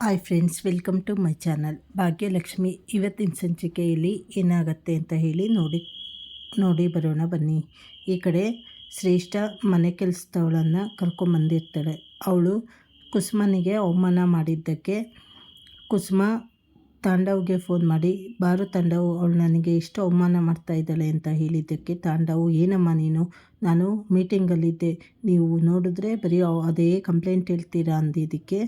Hi friends, welcome to my channel. Bhagyalakshmi, ಇವತ್ತಿನ ಸಂಚಿಕೆಯಲ್ಲಿ ಏನಾಗತ್ತೆ ಅಂತ ಹೇಳಿ ನೋಡಿ ನೋಡಿ ಬರೋಣ ಬನ್ನಿ. ಈ ಕಡೆ ಶ್ರೇಷ್ಠ ಮನೆ ಕೆಲಸದವಳನ್ನು ಕರ್ಕೊಂಬಂದಿರ್ತಾಳೆ ಅವಳು ಕುಸುಮನಿಗೆ ಅವಮಾನ ಮಾಡಿದ್ದಕ್ಕೆ ಕುಸುಮ ತಾಂಡವ್ಗೆ ಫೋನ್ ಮಾಡಿ, ಬಾರು ತಾಂಡವು, ಅವಳು ನನಗೆ ಇಷ್ಟು ಅವಮಾನ ಮಾಡ್ತಾ ಇದ್ದಾಳೆ ಅಂತ ಹೇಳಿದ್ದಕ್ಕೆ ತಾಂಡವು, ಏನಮ್ಮ ನೀನು? ನಾನು ಮೀಟಿಂಗಲ್ಲಿದ್ದೆ ನೀವು ನೋಡಿದ್ರೆ ಬರೀ ಅದೇ ಕಂಪ್ಲೇಂಟ್ ಹೇಳ್ತೀರಾ ಅಂದಿದ್ದಕ್ಕೆ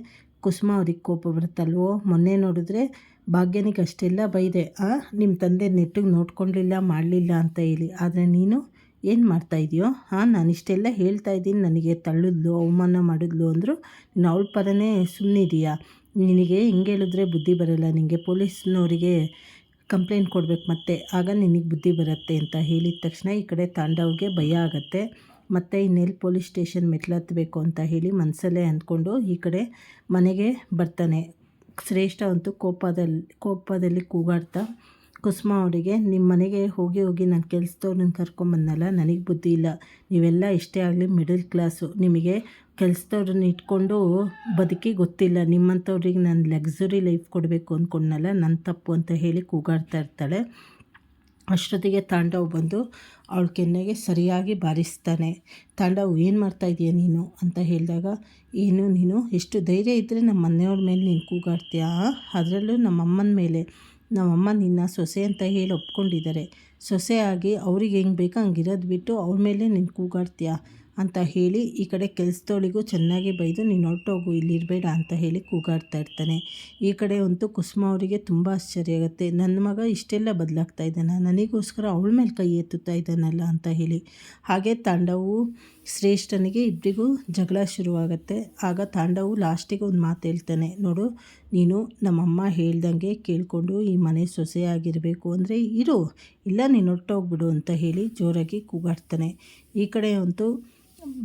ಕುಸುಮ ಅವ್ರಿಗೆ ಕೋಪ ಬರುತ್ತಲ್ವೋ? ಮೊನ್ನೆ ನೋಡಿದ್ರೆ ಭಾಗ್ಯನಿಗೆ ಅಷ್ಟೆಲ್ಲ ಬೈದೆ, ಆ ನಿಮ್ಮ ತಂದೆ ನೆಟ್ಟಿಗೆ ನೋಡ್ಕೊಂಡಿಲ್ಲ, ಮಾಡಲಿಲ್ಲ ಅಂತ ಹೇಳಿ. ಆದರೆ ನೀನು ಏನು ಮಾಡ್ತಾ ಇದೆಯೋ? ಹಾಂ ನಾನು ಇಷ್ಟೆಲ್ಲ ಹೇಳ್ತಾ ಇದ್ದೀನಿ. ನನಗೆ ತಳ್ಳಿದ್ಲು, ಅವಮಾನ ಮಾಡಿದ್ಲು ಅಂದರು ನೀನು ಅವಳ ಪರನೇ ಸುಮ್ಮನಿದೆಯಾ ನಿನಗೆ ಹಿಂಗೆ ಹೇಳಿದ್ರೆ ಬುದ್ಧಿ ಬರಲ್ಲ. ನಿನಗೆ ಪೊಲೀಸ್ನವರಿಗೆ ಕಂಪ್ಲೇಂಟ್ ಕೊಡ್ಬೇಕು ಮತ್ತೆ. ಆಗ ನಿನಗೆ ಬುದ್ಧಿ ಬರುತ್ತೆ ಅಂತ ಹೇಳಿದ ತಕ್ಷಣ ಈ ಕಡೆ ತಾಂಡವ್ಗೆ ಭಯ ಆಗುತ್ತೆ. ಮತ್ತು ಇನ್ನೆಲ್ಲಿ ಪೊಲೀಸ್ ಸ್ಟೇಷನ್ ಮೆಟ್ಲತ್ತಬೇಕು ಅಂತ ಹೇಳಿ ಮನಸ್ಸಲ್ಲೇ ಅಂದ್ಕೊಂಡು ಈ ಕಡೆ ಮನೆಗೆ ಬರ್ತಾನೆ. ಶ್ರೇಷ್ಠ ಅಂತೂ ಕೋಪದಲ್ಲಿ ಕೋಪದಲ್ಲಿ ಕೂಗಾಡ್ತಾ, ಕುಸುಮ ಅವರಿಗೆ ನಿಮ್ಮ ಮನೆಗೆ ಹೋಗಿ ಹೋಗಿ ನಾನು ಕೆಲಸದವ್ರನ್ನ ಕರ್ಕೊಂಬಂದಲ್ಲ ನನಗೆ ಬುದ್ಧಿ ಇಲ್ಲ. ನೀವೆಲ್ಲ ಇಷ್ಟೇ ಆಗಲಿ ಮಿಡಲ್ ಕ್ಲಾಸು. ನಿಮಗೆ ಕೆಲಸದವ್ರನ್ನ ಇಟ್ಕೊಂಡು ಬದುಕಿ ಗೊತ್ತಿಲ್ಲ. ನಿಮ್ಮಂಥವ್ರಿಗೆ ನಾನು ಲಗ್ಸುರಿ ಲೈಫ್ ಕೊಡಬೇಕು ಅಂದ್ಕೊಂಡನಲ್ಲ ನನ್ನ ತಪ್ಪು ಅಂತ ಹೇಳಿ ಕೂಗಾಡ್ತಾ ಇರ್ತಾಳೆ. ಅಷ್ಟೊತ್ತಿಗೆ ತಾಂಡವ್ ಬಂದು ಅವಳ ಕೆನ್ನೆಗೆ ಸರಿಯಾಗಿ ಬಾರಿಸ್ತಾನೆ. ತಾಂಡವ್, ಏನು ಮಾಡ್ತಾ ಇದೀಯ ನೀನು? ಅಂತ ಹೇಳಿದಾಗ, ಏನು ನೀನು? ಎಷ್ಟು ಧೈರ್ಯ ಇದ್ದರೆ ನಮ್ಮ ಮನೆಯವ್ರ ಮೇಲೆ ನೀನು ಕೂಗಾಡ್ತೀಯಾ? ಅದರಲ್ಲೂ ನಮ್ಮ ಅಮ್ಮನ ಮೇಲೆ. ನಮ್ಮಮ್ಮ ನಿನ್ನ ಸೊಸೆ ಅಂತ ಹೇಳಿ ಒಪ್ಕೊಂಡಿದ್ದಾರೆ. ಸೊಸೆ ಆಗಿ ಅವ್ರಿಗೆ ಹೆಂಗೆ ಬೇಕೋ ಹಂಗಿರೋದು ಬಿಟ್ಟು ಅವ್ರ ಮೇಲೆ ನೀನು ಕೂಗಾಡ್ತೀಯಾ? ಅಂತ ಹೇಳಿ ಈ ಕಡೆ ಕೆಲಸದವಳಿಗೂ ಚೆನ್ನಾಗಿ ಬೈದು, ನೀನು ಹೊರಟೋಗು, ಇಲ್ಲಿರಬೇಡ ಅಂತ ಹೇಳಿ ಕೂಗಾಡ್ತಾ ಇರ್ತಾನೆ. ಈ ಕಡೆ ಅಂತೂ ಕುಸುಮ ಅವರಿಗೆ ತುಂಬ ಆಶ್ಚರ್ಯ ಆಗುತ್ತೆ. ನನ್ನ ಮಗ ಇಷ್ಟೆಲ್ಲ ಬದಲಾಗ್ತಾ ಇದ್ದಾನ? ನನಗೋಸ್ಕರ ಅವಳ ಮೇಲೆ ಕೈ ಎತ್ತುತ್ತಾ ಇದ್ದಾನಲ್ಲ ಅಂತ ಹೇಳಿ. ಹಾಗೆ ತಾಂಡವು ಶ್ರೇಷ್ಠನಿಗೆ ಇಬ್ಬರಿಗೂ ಜಗಳ ಶುರುವಾಗುತ್ತೆ. ಆಗ ತಾಂಡವು ಲಾಸ್ಟಿಗೆ ಒಂದು ಮಾತು ಹೇಳ್ತಾನೆ. ನೋಡು, ನೀನು ನಮ್ಮಮ್ಮ ಹೇಳ್ದಂಗೆ ಕೇಳಿಕೊಂಡು ಈ ಮನೆ ಸೊಸೆಯಾಗಿರಬೇಕು ಅಂದರೆ ಇರು, ಇಲ್ಲ ನೀನು ಹೊರಟೋಗ್ಬಿಡು ಅಂತ ಹೇಳಿ ಜೋರಾಗಿ ಕೂಗಾಡ್ತಾನೆ. ಈ ಕಡೆ ಅಂತೂ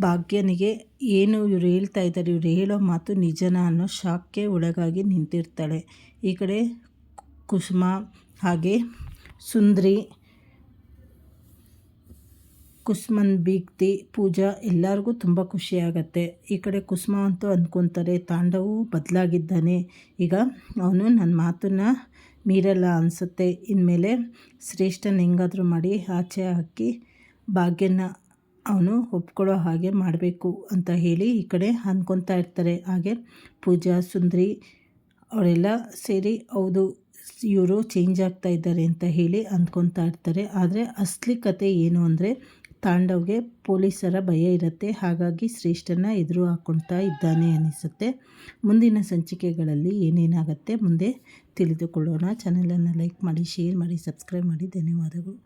ಭಾಗ್ಯನಿಗೆ ಏನು ಇವ್ರು ಹೇಳ್ತಾ ಇದ್ದಾರೆ, ಇವರು ಹೇಳೋ ಮಾತು ನಿಜನ ಅನ್ನೋ ಶಾಕ್ಗೆ ಒಳಗಾಗಿ ನಿಂತಿರ್ತಾಳೆ. ಈ ಕಡೆ ಕುಸುಮ ಹಾಗೆ ಸುಂದ್ರಿ, ಕುಸುಮನ್ ಬೀಗ್ತಿ, ಪೂಜಾ ಎಲ್ಲರಿಗೂ ತುಂಬ ಖುಷಿಯಾಗತ್ತೆ ಈ ಕಡೆ ಕುಸುಮ ಅಂತೂ ಅಂದ್ಕೊತಾರೆ ತಾಂಡವು ಬದಲಾಗಿದ್ದಾನೆ. ಈಗ ಅವನು ನನ್ನ ಮಾತನ್ನು ಮೀರಲ್ಲ ಅನಿಸುತ್ತೆ. ಇನ್ಮೇಲೆ ಶ್ರೇಷ್ಠನ ಹೆಂಗಾದರೂ ಮಾಡಿ ಆಚೆ ಹಾಕಿ ಭಾಗ್ಯನ ಅವನು ಒಪ್ಕೊಳ್ಳೋ ಹಾಗೆ ಮಾಡಬೇಕು ಅಂತ ಹೇಳಿ ಈ ಕಡೆ ಅಂದ್ಕೊತಾ ಇರ್ತಾರೆ. ಹಾಗೆ ಪೂಜಾ, ಸುಂದ್ರಿ ಅವರೆಲ್ಲ ಸೇರಿ ಹೌದು, ಇವರು ಚೇಂಜ್ ಆಗ್ತಾ ಇದ್ದಾರೆ ಅಂತ ಹೇಳಿ ಅಂದ್ಕೊತಾ ಇರ್ತಾರೆ. ಆದರೆ ಅಸಲಿ ಕತೆ ಏನು ಅಂದರೆ ತಾಂಡವ್ಗೆ ಪೊಲೀಸರ ಭಯ ಇರುತ್ತೆ. ಹಾಗಾಗಿ ಶ್ರೇಷ್ಠನ ಎದುರು ಹಾಕ್ಕೊಳ್ತಾ ಇದ್ದಾನೆ ಅನಿಸುತ್ತೆ. ಮುಂದಿನ ಸಂಚಿಕೆಗಳಲ್ಲಿ ಏನೇನಾಗುತ್ತೆ ಮುಂದೆ ತಿಳಿದುಕೊಳ್ಳೋಣ. ಚಾನಲನ್ನು ಲೈಕ್ ಮಾಡಿ ಶೇರ್ ಮಾಡಿ ಸಬ್ಸ್ಕ್ರೈಬ್ ಮಾಡಿ. ಧನ್ಯವಾದಗಳು.